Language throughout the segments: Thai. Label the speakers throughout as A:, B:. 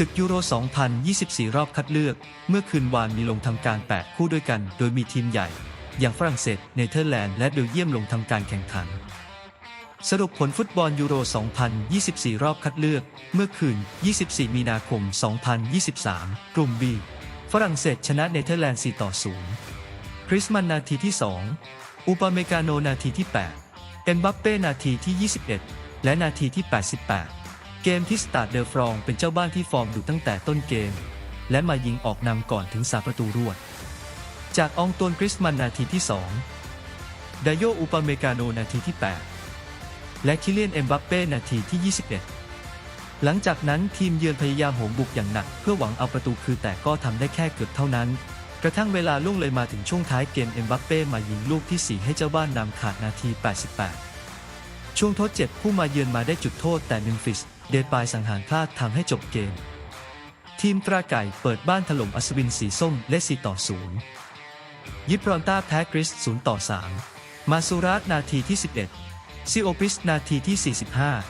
A: ศึกยูโร 2024 รอบคัดเลือก เมื่อคืนวานมีลงทำการ 8 คู่ด้วยกัน โดยมีทีมใหญ่ อย่างฝรั่งเศส เนเธอร์แลนด์ และเบลเยียมลงทำการแข่งขัน สรุปผลฟุตบอลยูโร 2024 รอบคัดเลือก เมื่อคืน 24 มีนาคม 2023 กลุ่ม B ฝรั่งเศสชนะเนเธอร์แลนด์ 4 ต่อ 0 คริสมันนาทีที่ 2 อุปเมกาโนนาทีที่ 8 เอ็มบัปเป้นาทีที่ 21 และนาทีที่ 88 เกมที่สตาร์เดอฟรองเป็นเจ้าบ้านที่ฟอร์มดุตั้งแต่ต้นเกม และมายิงออกนำก่อนถึง3ประตูรวด จากอองตวนกริสมันนาทีที่ 2 ไดโยอุปเมกาโนนาทีที่ 8 และคิเลียนเอ็มบัปเป้นาทีที่ 21 หลังจากนั้นทีมเยือนพยายามโหมบุกอย่างหนัก เพื่อหวังเอาประตูคืนแต่ก็ทำได้แค่เกือบเท่านั้น กระทั่งเวลาล่วงเลยมาถึงช่วงท้ายเกมเอ็มบัปเป้มายิงลูกที่ 4 ให้เจ้าบ้านนำขาดนาที 88 ช่วงทดเจ็บผู้มาเยือนมาได้จุดโทษแต่มิมฟิส เดปายสังหารพลาดทำให้จบเกม ทีมตราไก่เปิดบ้านถล่มอัศวินสีส้มและ4ต่อ 0 ยิปรอนต้าแพ้กริส0ต่อ 3 มาซูราสนาทีที่ 11 ซิโอปิสนาทีที่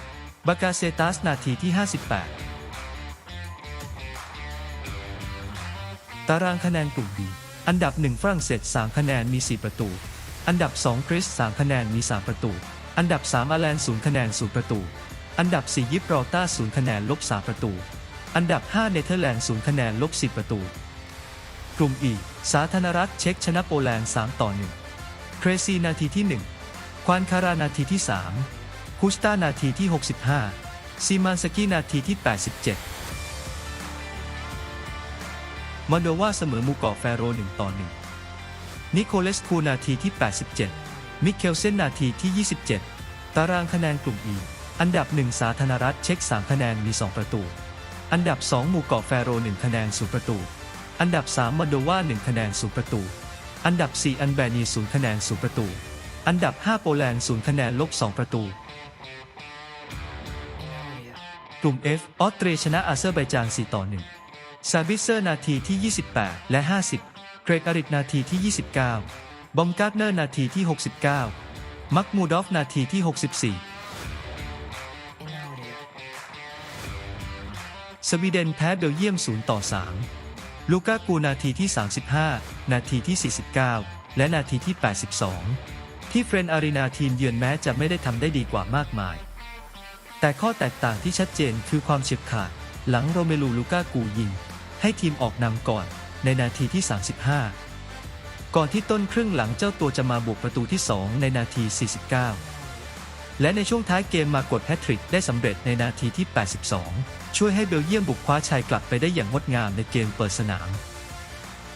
A: 45 บากาเซตัสนาทีที่ 58 ตารางคะแนนกลุ่มดีอันดับ 1 ฝรั่งเศส 3 คะแนนมี 4 ประตู อันดับ 2 กรีซ3คะแนนมี 3 ประตู อันดับ 3 อาแลนด์0คะแนน 0 ประตู อันดับ 4 ยิปรอต้า0คะแนนลบ3ประตู อันดับ 5 เนเธอร์แลนด์0คะแนนลบ10 ประตู กลุ่ม E สาธารณรัฐเช็กชนะโปแลนด์ 3 ต่อ 1 เครซีนาทีที่ 1 ควานคารานาทีที่ 3คูสตานาทีที่ 65 ซีมานสกี้นาทีที่ 87 มอนโดวาเสมอมูกาะแฟโร 1 ต่อ 1 นิโคเลสคูนาทีที่ 87 มิเคลเซนนาทีที่ 27 ตารางคะแนนกลุ่ม E อันดับ 1 สาธารณรัฐเช็ก3คะแนนมี 2 ประตู อันดับ 2 หมู่เกาะแฟโร1คะแนน0ประตู อันดับ 3มอนโดวา1คะแนน0ประตู อันดับ 4 อันแบนี0คะแนน0ประตู อันดับ 5 โปแลนด์0คะแนนลบ2ประตู กลุ่ม F ออสเตรียชนะอาเซอร์ไบจาน4ต่อ1ซาบิเซอร์นาทีที่ 28 และ 50 เกรกอาริกนาทีที่ 29 บอมการ์เนอร์นาทีที่ 69 มักมูดอฟนาทีที่ 64 สวีเดนแพ้เบลเยียม 0 ต่อ 3 ลูกากูนาทีที่ 35 นาทีที่ 49 และนาทีที่ 82 ที่เฟรนอารีนาทีมเยือนแม้จะไม่ได้ทำได้ดีกว่ามากมาย แต่ข้อแตกต่างที่ชัดเจนคือความเฉียบขาด หลังโรเมลูลูกากูยิง ให้ทีมออกนำก่อนในนาทีที่ 35 ก่อนที่ต้นครึ่งหลังเจ้าตัวจะมาบุกประตูที่ 2 ในนาที 49 และในช่วงท้ายเกมมากดแฮตทริกได้สำเร็จในนาทีที่ 82 ช่วยให้เบลเยียมบุกคว้าชัยกลับไปได้อย่างงดงามในเกมเปิดสนาม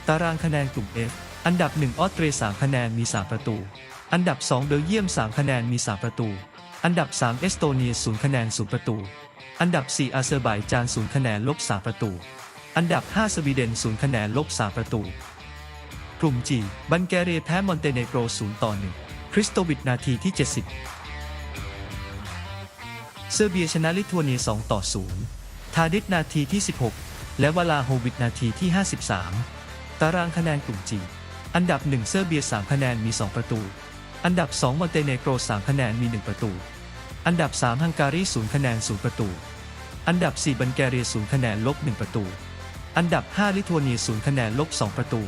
A: ตารางคะแนนกลุ่ม F อันดับ 1 ออสเตรีย3คะแนนมี 3 ประตู อันดับ 2 เบลเยียม 3 คะแนนมี 3 ประตู อันดับ 3 เอสโตเนีย 0 คะแนน 0 ประตู อันดับ 4 อาเซอร์ไบจาน 0 คะแนนลบ 3 ประตู อันดับ 5 สวีเดน 0 คะแนนลบ 3 ประตู กลุ่ม G บัลแกเรียแพ้มอนเตเนโกร 0 ต่อ 1 คริสโตวิดนาทีที่ 70 เซอร์เบียชนะลิทัวเนีย 2 ต่อ 0 ทาดิสนาทีที่ 16 และวลาโฮวิดนาทีที่ 53 ตารางคะแนนกลุ่ม G อันดับ 1 เซอร์เบีย 3 คะแนนมี 2 ประตู อันดับ 2 มอนเตเนโกร 3 คะแนนมี 1 ประตู อันดับ 3 ฮังการี 0 คะแนน 0 ประตู อันดับ 4 บัลแกเรีย 0 คะแนนลบ 1 ประตู อันดับ 5 ลิทัวเนีย 0 คะแนนลบ 2 ประตู